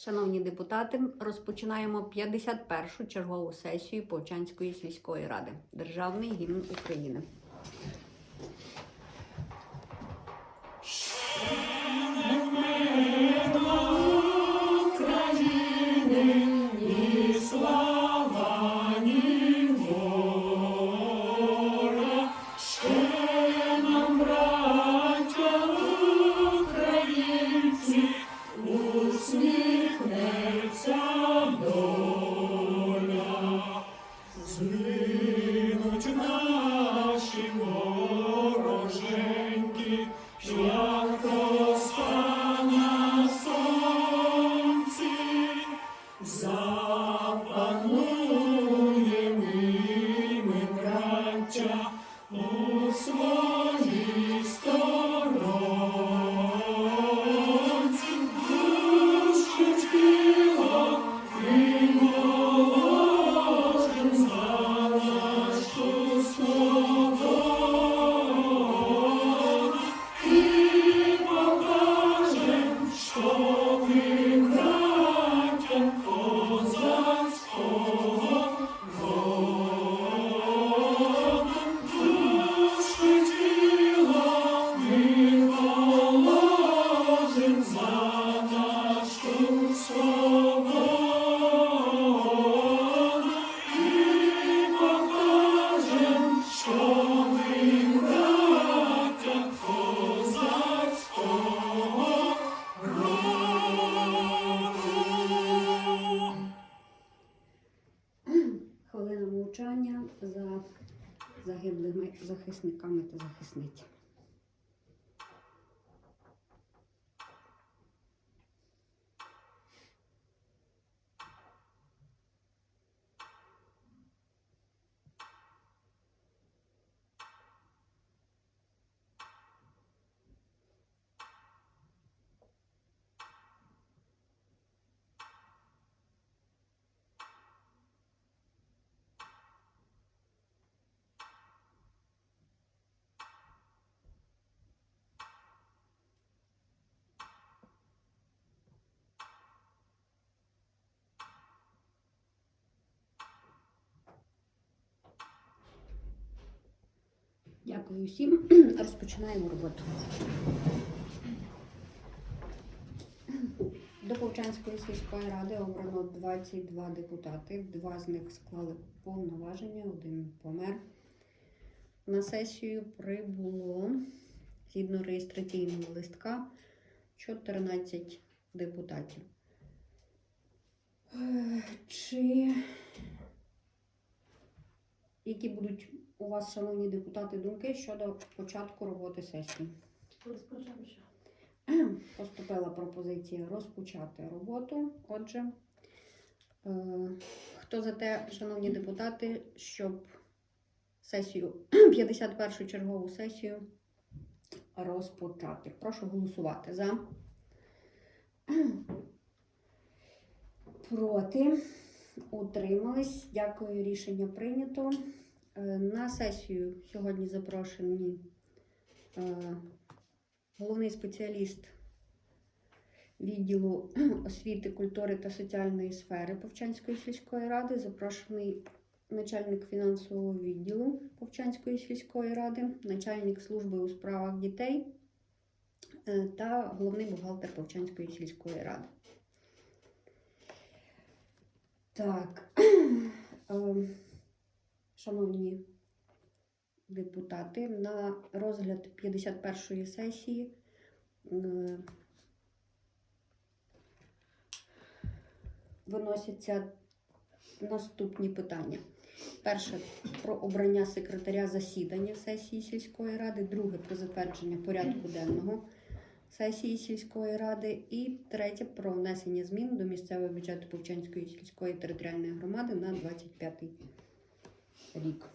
Шановні депутати, розпочинаємо 51-шу чергову сесію Повчанської сільської ради. Державний гімн України. Senhor. Дякую всім. Розпочинаємо роботу. До Повчанської сільської ради обрано 22 депутати. Два з них склали повноваження, один помер. На сесію прибуло згідно реєстраційного листка 14 депутатів. Е, Чи які будуть у вас, шановні депутати, думки щодо початку роботи сесії? Розпочнемо що? Поступила пропозиція розпочати роботу. Отже, е, хто за те, шановні депутати, щоб сесію 51-ю чергову сесію розпочати? Прошу голосувати за. Проти. Утримались. Дякую, рішення прийнято. Е, На сесію сьогодні запрошені е, головний спеціаліст відділу освіти, культури та соціальної сфери Повчанської сільської ради, запрошений начальник фінансового відділу Повчанської сільської ради, начальник служби у справах дітей е, та головний бухгалтер Повчанської сільської ради. Так, ем, шановні депутати, на розгляд 51-ї сесії е, виносяться наступні питання. Перше про обрання секретаря засідання сесії сільської ради, друге про затвердження порядку денного сесії сільської ради, і третє про внесення змін до місцевого бюджету Повчанської сільської територіальної громади на 25 рік.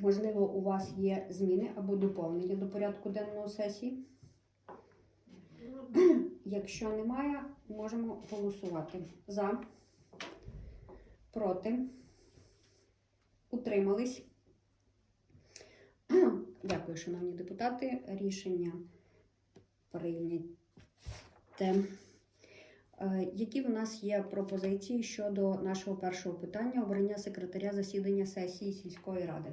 Можливо, у вас є зміни або доповнення до порядку денного сесії. Якщо немає, можемо голосувати за, проти, утримались. Дякую, шановні депутати. Рішення прийняте. Е, Які в нас є пропозиції щодо нашого першого питання обрання секретаря засідання сесії сільської ради?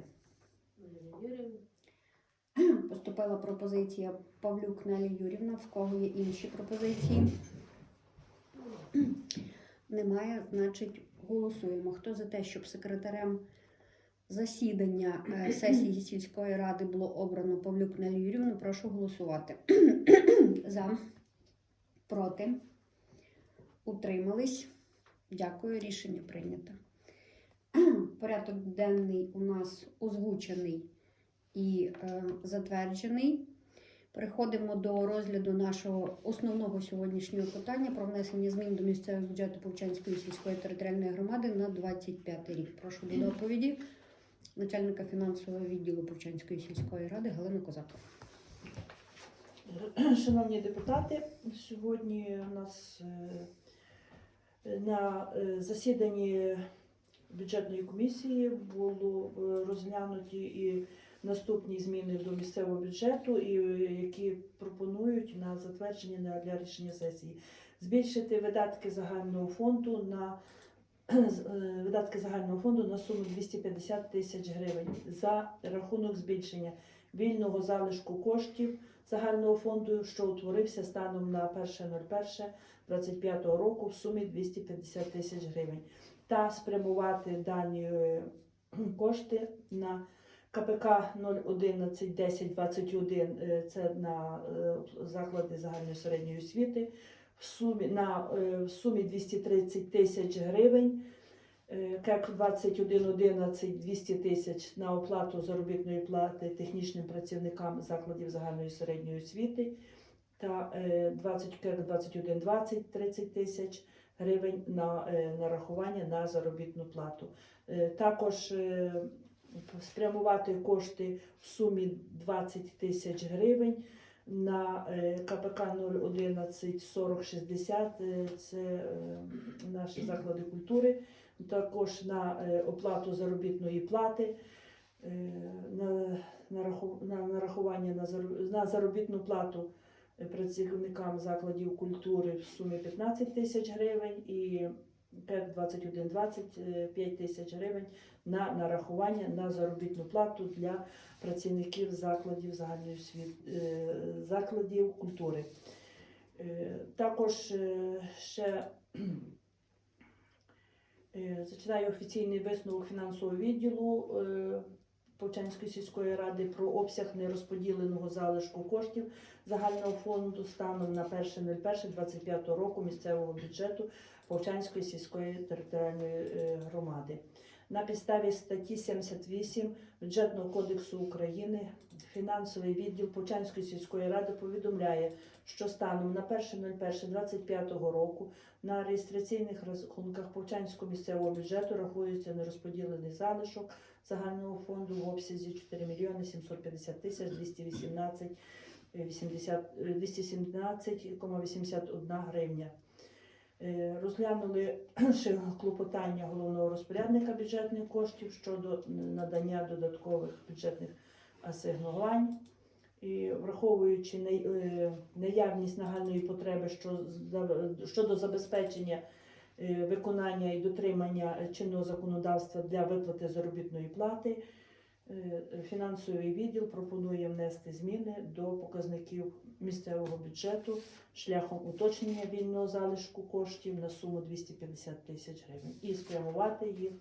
Поступила пропозиція Павлюк Нелі Юрівна. В кого є інші пропозиції? Немає, значить, голосуємо. Хто за те, щоб секретарем засідання е, сесії сільської ради було обрано Павлюк Нелі Юрівну, прошу голосувати. За, проти, утримались. Дякую, рішення прийнято. Порядок денний у нас озвучений і е, затверджений. Переходимо до розгляду нашого основного сьогоднішнього питання про внесення змін до місцевого бюджету Повчанської сільської територіальної громади на 25 рік. Прошу до доповіді начальника фінансового відділу Повчанської сільської ради Галину Козак. Шановні депутати, сьогодні у нас е, на е, засіданні бюджетної комісії було е, розглянуті і наступні зміни до місцевого бюджету, і які пропонують на затвердження для рішення сесії. Збільшити видатки загального фонду на видатки загального фонду на суму 250 тисяч гривень за рахунок збільшення вільного залишку коштів загального фонду, що утворився станом на 1.01.25 року в сумі 250 тисяч гривень, та спрямувати дані е, кошти на КПК 0111021, е, це на е, заклади загальної середньої освіти, в сумі, на, е, в сумі 230 тисяч гривень. Е, КЕК 2111 200 тисяч на оплату заробітної плати технічним працівникам закладів загальної середньої освіти та е, 20 КЕК 2120 30 тисяч гривень на е, нарахування на заробітну плату. Е, Також е, спрямувати кошти в сумі 20 тисяч гривень на е, КПК 011 4060, е, це е, наші заклади культури також на е, оплату заробітної плати, е, на, нарахування на, заробітну плату е, працівникам закладів культури в сумі 15 тисяч гривень і КЕК 2120 е, 5 тисяч гривень на нарахування на заробітну плату для працівників закладів загальної закладів культури. Також ще Зачитаю офіційний висновок фінансового відділу е, Повчанської сільської ради про обсяг нерозподіленого залишку коштів загального фонду станом на 1.01.25 року місцевого бюджету Повчанської сільської територіальної е, громади. На підставі статті 78 Бюджетного кодексу України фінансовий відділ Повчанської сільської ради повідомляє, що станом на 1.01.25 року на реєстраційних рахунках Повчанського місцевого бюджету рахується нерозподілений залишок загального фонду в обсязі 4 мільйони 750 тисяч 218 е, 80, е, 217,81 гривня. Е, Розглянули ще клопотання головного розпорядника бюджетних коштів щодо надання додаткових бюджетних асигнувань. І враховуючи е, наявність нагальної потреби щодо забезпечення е, виконання і дотримання чинного законодавства для виплати заробітної плати, фінансовий відділ пропонує внести зміни до показників місцевого бюджету шляхом уточнення вільного залишку коштів на суму 250 тисяч гривень і спрямувати їх,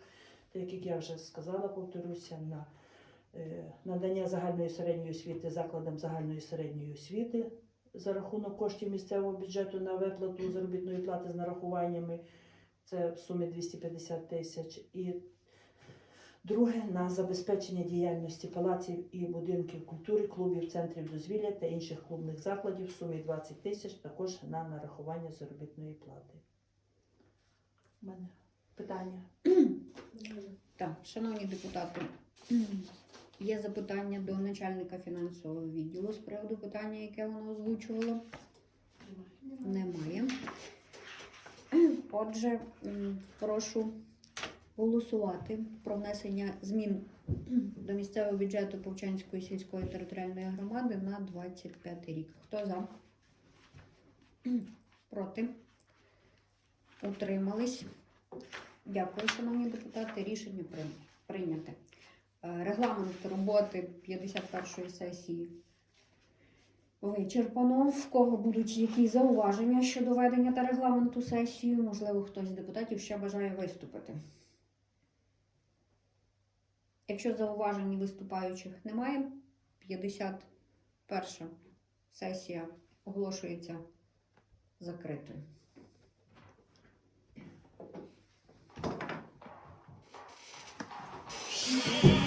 так як я вже сказала, повторюся, на е, надання загальної середньої освіти закладам загальної середньої освіти за рахунок коштів місцевого бюджету на виплату заробітної плати з нарахуваннями. Це в сумі 250 тисяч. І друге на забезпечення діяльності палаців і будинків культури, клубів, центрів дозвілля та інших клубних закладів в сумі 20 тисяч, також на нарахування заробітної плати. У мене питання. Так, шановні депутати, є запитання до начальника фінансового відділу з приводу питання, яке воно озвучувало? Немає. Отже, прошу голосувати про внесення змін до місцевого бюджету Повчанської сільської територіальної громади на 25 рік. Хто за? Проти? Утримались. Дякую, шановні депутати. Рішення прийняте. Е, Регламент роботи 51-ї сесії вичерпано. В кого будуть якісь зауваження щодо ведення та регламенту сесії? Можливо, хтось з депутатів ще бажає виступити. Якщо зауважень виступаючих немає, 51 сесія оголошується закритою. Ні